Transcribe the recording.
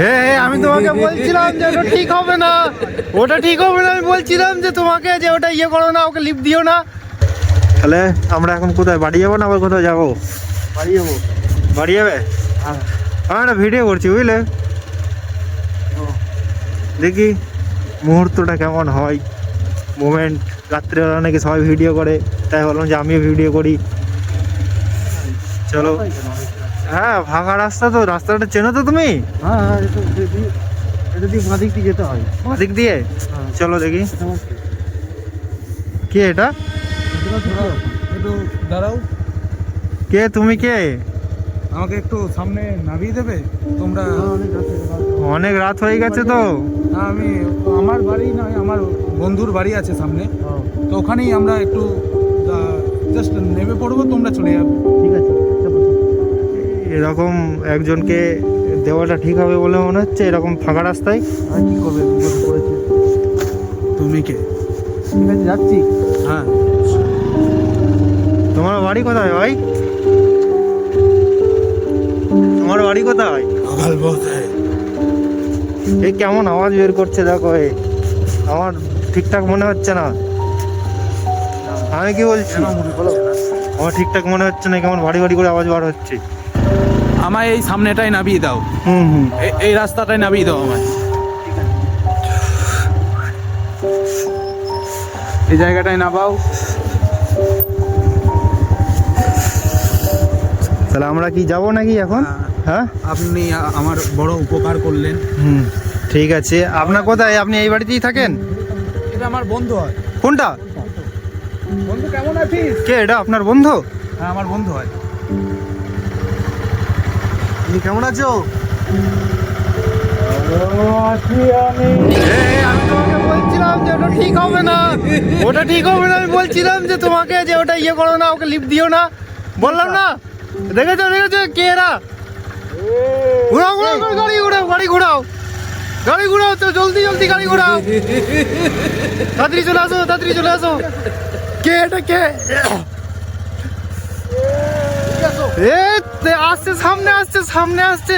হে আমি তোমাকে বলছিলাম যে ওটা ঠিক হবে না। ওটা ঠিক হবে না আমি বলছিলাম যে তোমাকে যে ওটা ইয়ে করো না ওকে লিপ দিও না। তাহলে আমরা এখন কোথায় বাড়ি যাব না আবার কোথাও যাব? বাড়ি যাব। বাড়ি যাবে? আমি একটা ভিডিও করছি বুঝলে? দেখি মুহূর্তটা কেমন হয়। মোমেন্ট রাত্রেবেলা নাকি সবাই ভিডিও করে তাই বললাম যে আমিও ভিডিও করি। চলো। হ্যাঁ ফাঁকা রাস্তা তো রাস্তাটা চেনো তো তুমি? হ্যাঁ হ্যাঁ এটা দিয়ে এটা দিয়ে যেতে হয়। দিক দিয়ে? হ্যাঁ। চলো দেখি। কি? এটা? একটু দাঁড়াও। কে তুমি কে? আমাকে একটু সামনে নামিয়ে দেবে? তোমরা হ্যাঁ, অনেক রাত। হয়ে গেছে। তো? না, আমি আমার বাড়ি নয় আমার বন্ধুর বাড়ি আছে সামনে। হ্যাঁ, তো ওখানেই আমরা একটু জাস্ট নেমে পড়ব তোমরা এরকম একজনকে দেওয়াটা ঠিক হবে বলে মনে হচ্ছে এরকম ফাঁকা রাস্তায়? আর কি করবে? বিপদ তুমি কে? ঠিক আছে যাচ্ছি। হ্যাঁ। তোমার বাড়ি কোথায় ভাই? তোমার বাড়ি কোথায়? সকাল বলতে এই কেমন আওয়াজ বের করছে দেখো এ। আমার ঠিকঠাক মনে হচ্ছে না। আমি কি বলছি? বলো। আমার ঠিকঠাক মনে হচ্ছে না কেমন বাড়ি বাড়ি করে আওয়াজ বার হচ্ছে। আমায় এই সামনেটাই নামিয়ে দাও। হুম হুম। এ- এই রাস্তাটাই নামিয়ে দাও আমায়। এই জায়গাটায় নামাও। তাহলে আমরা কি যাব নাকি এখন? হ্যাঁ। আপনি আমার বড় উপকার করলেন। হুম ঠিক আছে। আপনার কোথায়? আপনি এই বাড়িতেই থাকেন? এটা আমার বন্ধু হয়। কোনটা? বন্ধু কেমন আছিস? কে এটা? আপনার বন্ধু? হ্যাঁ আমার বন্ধু হয়। তুমি কেমন আছো? আমি তোমাকে বলছিলাম যে ওটা ঠিক হবে না। ওটা ঠিক হবে না, আমি বলছিলাম যে তোমাকে যে ওটা ইয়ে করো না, ওকে লিপ দিও না। বললাম না? দেখেছ দেখেছ? কে এরা? ঘুরাও, গাড়ি ঘুরাও গাড়ি ঘুরাও। গাড়ি ঘুরাও তো, জলদি জলদি গাড়ি ঘুরাও। তাড়াতাড়ি চলে আসো, তাড়াতাড়ি চলে আসো। কে এটা, কে? এ আসছে সামনে আসছে সামনে আসছে